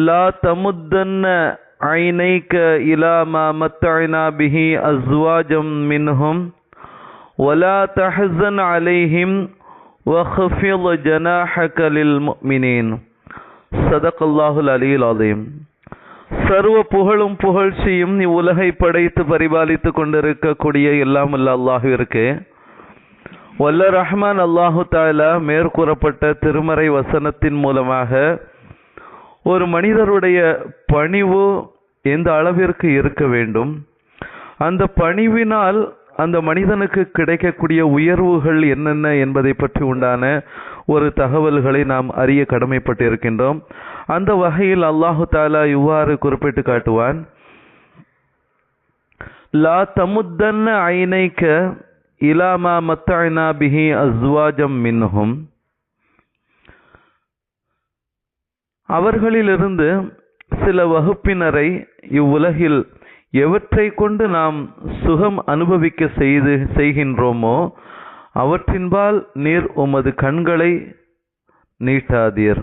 لا تمدن عينيك إلى ما متعنا به أزواجا منهم ولا تحزن عليهم وخفض جناحك للمؤمنين صدق الله العلي العظيم சர்வ புகழும் புகழ்ச்சியும் இவ்வுலகை படைத்து பரிபாலித்து கொண்டிருக்கக்கூடிய எல்லாம் அல்ல அல்லாஹுவிற்கு வல்ல ரஹ்மான் அல்லாஹு தாலா மேற்கூறப்பட்ட திருமறை வசனத்தின் மூலமாக ஒரு மனிதருடைய பணிவு எந்த அளவிற்கு இருக்க வேண்டும்? அந்த பணிவினால் அந்த மனிதனுக்கு கிடைக்கக்கூடிய உயர்வுகள் என்னென்ன என்பதை பற்றி உண்டான ஒரு தகவல்களை நாம் அறிய கடமைப்பட்டு இருக்கின்றோம் அந்த வகையில் அல்லாஹு தாலா இவ்வாறு குறிப்பிட்டு காட்டுவான். லா தமுத்தன்ன ஐனைக்க இலாமா மத்தாய்னா பிஹி அஸ்வாஜம் மின்ஹும். அவர்களிலிருந்து சில வகுப்பினரை இவ்வுலகில் எவற்றை கொண்டு நாம் சுகம் அனுபவிக்க செய்து செய்கின்றோமோ அவற்றின்பால் நீர் உமது கண்களை நீட்டாதீர்.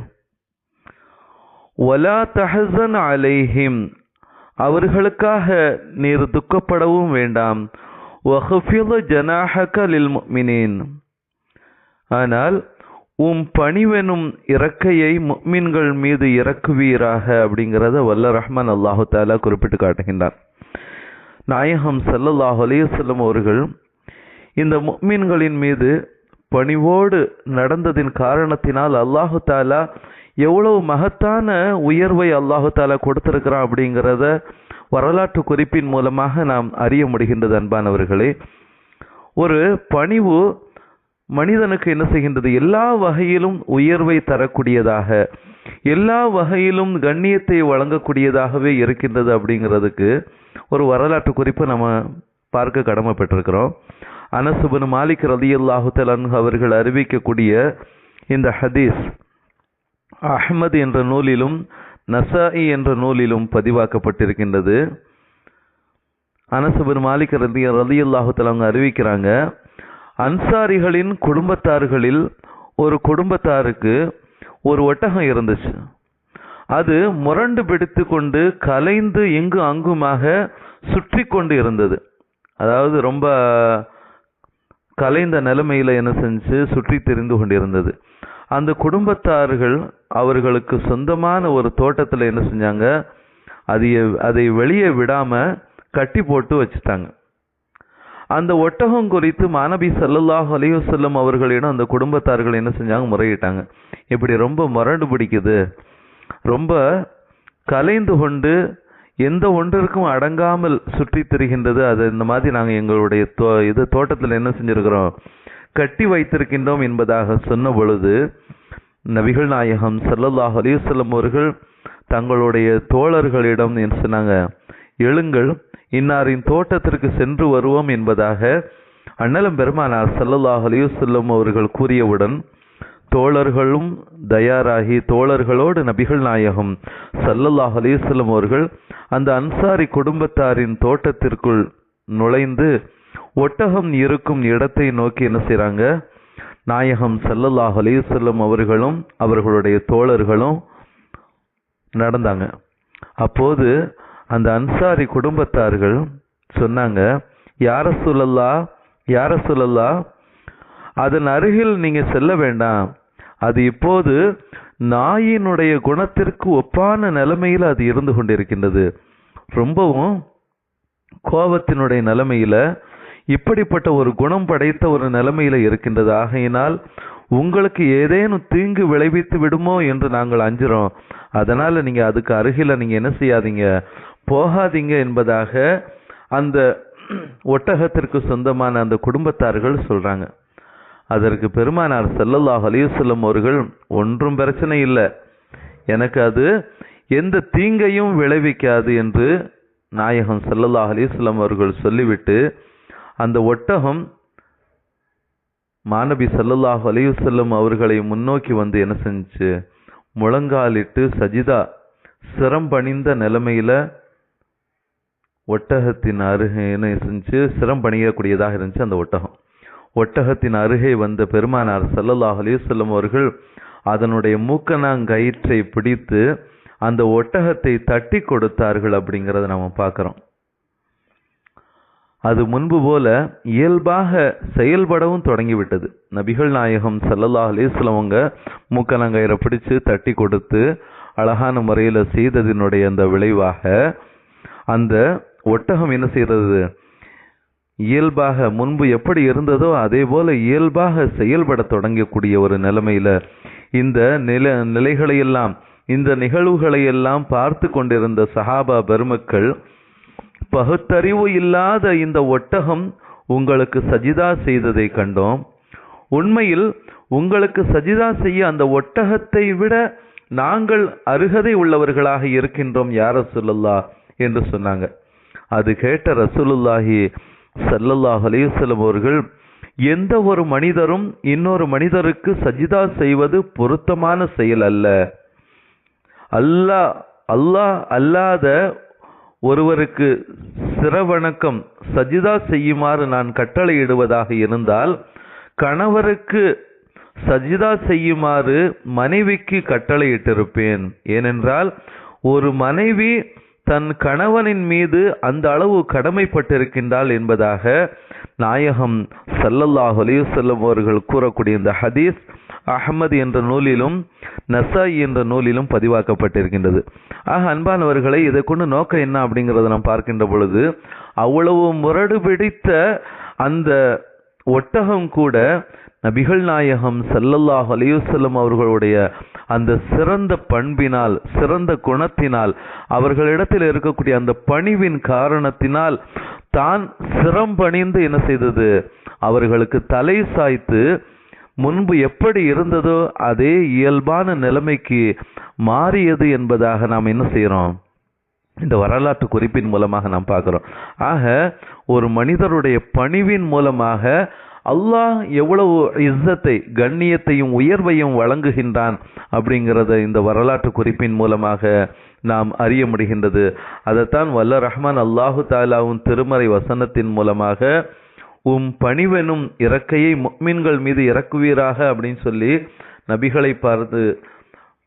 ஒலா தஹசன் அலைஹிம் அவர்களுக்காக நீர் துக்கப்படவும் வேண்டாம். வஹஃபிது ஜனாஹக லில் மினேன் ஆனால் உம் பணிவெனும் இறக்கையை முக்மின்கள் மீது இறக்குவீராக அப்படிங்கிறத வல்ல ரஹ்மான் அல்லாஹு தாலா குறிப்பிட்டு காட்டுகின்றார் நாயகம் சல்லல்லாஹு அலையுசல்லம் அவர்கள் இந்த முக்மின்களின் மீது பணிவோடு நடந்ததின் காரணத்தினால் அல்லாஹு தாலா எவ்வளவு மகத்தான உயர்வை அல்லாஹு தாலா கொடுத்திருக்கிறான் அப்படிங்கிறத வரலாற்று குறிப்பின் மூலமாக நாம் அறிய முடிகின்றது அன்பானவர்களே. ஒரு பணிவு மனிதனுக்கு என்ன செய்கின்றது? எல்லா வகையிலும் உயர்வை தரக்கூடியதாக எல்லா வகையிலும் கண்ணியத்தை வழங்கக்கூடியதாகவே இருக்கின்றது அப்படிங்கிறதுக்கு ஒரு வரலாற்று குறிப்பு நம்ம பார்க்க கடமைப்பட்டிருக்கிறோம். அனசுபன் மாலிக் ரதி அல்லாஹுத்தலன் அவர்கள் அறிவிக்கக்கூடிய இந்த ஹதீஸ் அஹ்மது என்ற நூலிலும் நசாயி என்ற நூலிலும் பதிவாக்கப்பட்டிருக்கின்றது. அனசுபன் மாலிக் ரதி ரதி அல்லாஹுத்தலவங்க அறிவிக்கிறாங்க அன்சாரிகளின் குடும்பத்தார்களில் ஒரு குடும்பத்தாருக்கு ஒரு ஒட்டகம் இருந்துச்சு. அது முரண்டு பிடித்து கொண்டு கலைந்து இங்கு அங்குமாக சுற்றி கொண்டு இருந்தது. அதாவது ரொம்ப கலைந்த நிலைமையில் என்ன செஞ்சு சுற்றி தெரிந்து கொண்டிருந்தது. அந்த குடும்பத்தார்கள் அவர்களுக்கு சொந்தமான ஒரு தோட்டத்தில் என்ன செஞ்சாங்க? அதை அதை வெளியே விடாமல் கட்டி போட்டு வச்சுட்டாங்க. அந்த ஒட்டகம் குறித்து மாணவி சல்லல்லாஹ் அலையுசல்லம் அவர்களிடம் அந்த குடும்பத்தார்கள் என்ன செஞ்சாங்க? முறையிட்டாங்க. இப்படி ரொம்ப மரண்டு பிடிக்குது. ரொம்ப கலைந்து கொண்டு எந்த ஒன்றிற்கும் அடங்காமல் சுற்றி திரிகின்றது. அது இந்த மாதிரி நாங்கள் எங்களுடைய தோ இது தோட்டத்தில் என்ன செஞ்சுருக்கிறோம்? கட்டி வைத்திருக்கின்றோம் என்பதாக சொன்ன பொழுது நபிகள் நாயகம் சல்லல்லாஹ் அலிவசல்லம் அவர்கள் தங்களுடைய தோழர்களிடம் என்ன சொன்னாங்க? எழுங்கள் இன்னாரின் தோட்டத்திற்கு சென்று வருவோம் என்பதாக அண்ணலம் பெருமானார் சல்லல்லாஹ் அலிவசல்லம் அவர்கள் கூறியவுடன் தோழர்களும் தயாராகி தோழர்களோடு நபிகள் நாயகம் சல்லல்லாஹ் அலிவசல்லம் அவர்கள் அந்த அன்சாரி குடும்பத்தாரின் தோட்டத்திற்குள் நுழைந்து ஒட்டகம் இருக்கும் இடத்தை நோக்கி என்ன செய்கிறாங்க நாயகம் சல்லல்லாஹ் அலிவசல்லம் அவர்களும் அவர்களுடைய தோழர்களும் நடந்தாங்க. அப்போது அந்த அன்சாரி குடும்பத்தார்கள் சொன்னாங்க யார சொல்லல்லா யார சொல்லல்லா அதன் அருகில் நீங்க செல்ல வேண்டாம். அது இப்போது நாயினுடைய குணத்திற்கு ஒப்பான நிலைமையில் அது இருந்து கொண்டிருக்கின்றது. ரொம்பவும் கோபத்தினுடைய நிலைமையில இப்படிப்பட்ட ஒரு குணம் படைத்த ஒரு நிலைமையில இருக்கின்றது. ஆகையினால் உங்களுக்கு ஏதேனும் தீங்கு விளைவித்து விடுமோ என்று நாங்கள் அஞ்சுறோம். அதனால நீங்க அதுக்கு அருகில நீங்க என்ன செய்யாதீங்க? போகாதீங்க என்பதாக அந்த ஒட்டகத்திற்கு சொந்தமான அந்த குடும்பத்தார்கள் சொல்கிறாங்க அதற்கு பெருமானார் செல்லல்லாஹ் அலைஹி அவர்கள் ஒன்றும் பிரச்சனை இல்லை. எனக்கு அது எந்த தீங்கையும் விளைவிக்காது என்று நாயகம் செல்லல்லாஹ் அலைஹி அவர்கள் சொல்லிவிட்டு அந்த ஒட்டகம் மாணவி ஸல்லல்லாஹு அலைஹி அவர்களை முன்னோக்கி வந்து என்ன செஞ்சு முழங்காலிட்டு சஜிதா சிரம் பணிந்த நிலைமையில ஒட்டகத்தின் அருகேன்னு இருந்துச்சு? சிரம் பணியக்கூடியதாக இருந்துச்சு அந்த ஒட்டகம். ஒட்டகத்தின் அருகே வந்த பெருமானார் ஸல்லல்லாஹு அலைஹி அவர்கள் அதனுடைய மூக்கணாங்கயிற்றை பிடித்து அந்த ஒட்டகத்தை தட்டி கொடுத்தார்கள் அப்படிங்கிறத நம்ம பார்க்குறோம். அது முன்பு போல இயல்பாக செயல்படவும் தொடங்கிவிட்டது. நபிகள் நாயகம் ஸல்லல்லாஹு சிலவங்க வஸல்லம் அவங்க பிடிச்சு தட்டி கொடுத்து அழகான முறையில் செய்ததினுடைய அந்த விளைவாக அந்த ஒட்டகம் என்ன செய்தது? இயல்பாக முன்பு எப்படி இருந்ததோ அதே போல இயல்பாக செயல்பட தொடங்கக்கூடிய ஒரு நிலைமையில இந்த நில நிலைகளையெல்லாம் இந்த நிகழ்வுகளை எல்லாம் பார்த்து கொண்டிருந்த சஹாபா பெருமக்கள் பகுத்தறிவு இல்லாத இந்த ஒட்டகம் உங்களுக்கு சஜிதா செய்ததை கண்டோம். உண்மையில் உங்களுக்கு சஜிதா செய்ய அந்த ஒட்டகத்தை விட நாங்கள் அருகதை உள்ளவர்களாக இருக்கின்றோம் யார சொல்லல்லா என்று சொன்னாங்க. அது கேட்ட ரசூலுல்லாஹி சல்லல்லாஹ் அலைஹி அவர்கள் எந்த ஒரு மனிதரும் இன்னொரு மனிதருக்கு சஜிதா செய்வது பொருத்தமான செயல் அல்ல. அல்லாஹ் அல்லாஹ் அல்லாத ஒருவருக்கு சிறவணக்கம் சஜிதா செய்யுமாறு நான் கட்டளையிடுவதாக இருந்தால் கணவருக்கு சஜிதா செய்யுமாறு மனைவிக்கு கட்டளையிட்டிருப்பேன். ஏனென்றால் ஒரு மனைவி தன் கணவனின் மீது அந்த அளவு கடமைப்பட்டிருக்கின்றாள் என்பதாக நாயகம் சல்லல்லாஹ் அலைஹி அவர்கள் கூறக்கூடிய இந்த ஹதீஸ் அஹமது என்ற நூலிலும் நசாய் என்ற நூலிலும் பதிவாக்கப்பட்டிருக்கின்றது. ஆக அன்பானவர்களை இதை கொண்டு நோக்கம் என்ன அப்படிங்கிறத நாம் பார்க்கின்ற பொழுது அவ்வளவு முரடு பிடித்த அந்த ஒட்டகம் கூட நபிகள் நாயகம் சல்லல்லாஹ் அலையுசல்லம் அவர்களுடைய அந்த சிறந்த பண்பினால் சிறந்த குணத்தினால் அவர்களிடத்தில் இருக்கக்கூடிய அந்த பணிவின் காரணத்தினால் தான் சிரம் பணிந்து என்ன செய்தது? அவர்களுக்கு தலை சாய்த்து முன்பு எப்படி இருந்ததோ அதே இயல்பான நிலைமைக்கு மாறியது என்பதாக நாம் என்ன செய்கிறோம்? இந்த வரலாற்று குறிப்பின் மூலமாக நாம் பார்க்குறோம். ஆக ஒரு மனிதருடைய பணிவின் மூலமாக அல்லாஹ் எவ்வளவு இஸ்ஸத்தை கண்ணியத்தையும் உயர்வையும் வழங்குகின்றான் அப்படிங்கிறத இந்த வரலாற்று குறிப்பின் மூலமாக நாம் அறிய முடிகின்றது. அதைத்தான் வல்ல ரஹ்மான் அல்லாஹு தாலாவும் திருமறை வசனத்தின் மூலமாக உம் பணிவெனும் இறக்கையை முக்மின்கள் மீது இறக்குவீராக அப்படின்னு சொல்லி நபிகளை பார்த்து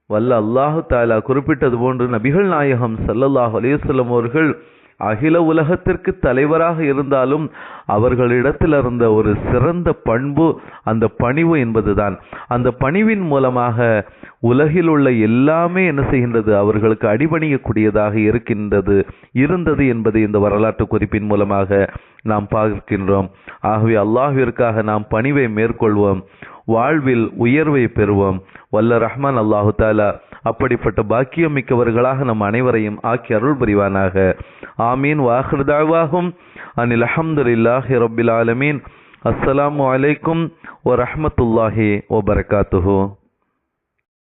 வல்ல அல்லாஹு தாலா குறிப்பிட்டது போன்று நபிகள் நாயகம் சல்லல்லாஹ் அலையுசல்லம் அவர்கள் அகில உலகத்திற்கு தலைவராக இருந்தாலும் அவர்களிடத்தில் இருந்த ஒரு சிறந்த பண்பு அந்த பணிவு என்பதுதான். அந்த பணிவின் மூலமாக உலகில் உள்ள எல்லாமே என்ன செய்கின்றது? அவர்களுக்கு அடிபணியக்கூடியதாக இருக்கின்றது இருந்தது என்பதை இந்த வரலாற்று குறிப்பின் மூலமாக நாம் பார்க்கின்றோம். ஆகவே அல்லாஹிற்காக நாம் பணிவை மேற்கொள்வோம் வாழ்வில் உயர்வை பெறுவோம். வல்ல ரஹ்மான் அல்லாஹு தாலா அப்படிப்பட்ட பாக்கியம் மிக்கவர்களாக நம் அனைவரையும் ஆக்கி அருள் புரிவானாக. ஆமீன். வாஹிருதாவாகும் அனில் அஹமதுல்லாஹி ரபில் ஆலமீன். அஸ்ஸலாமு அலைக்கும் வரஹ்மத்துல்லாஹி வபரகாத்துஹு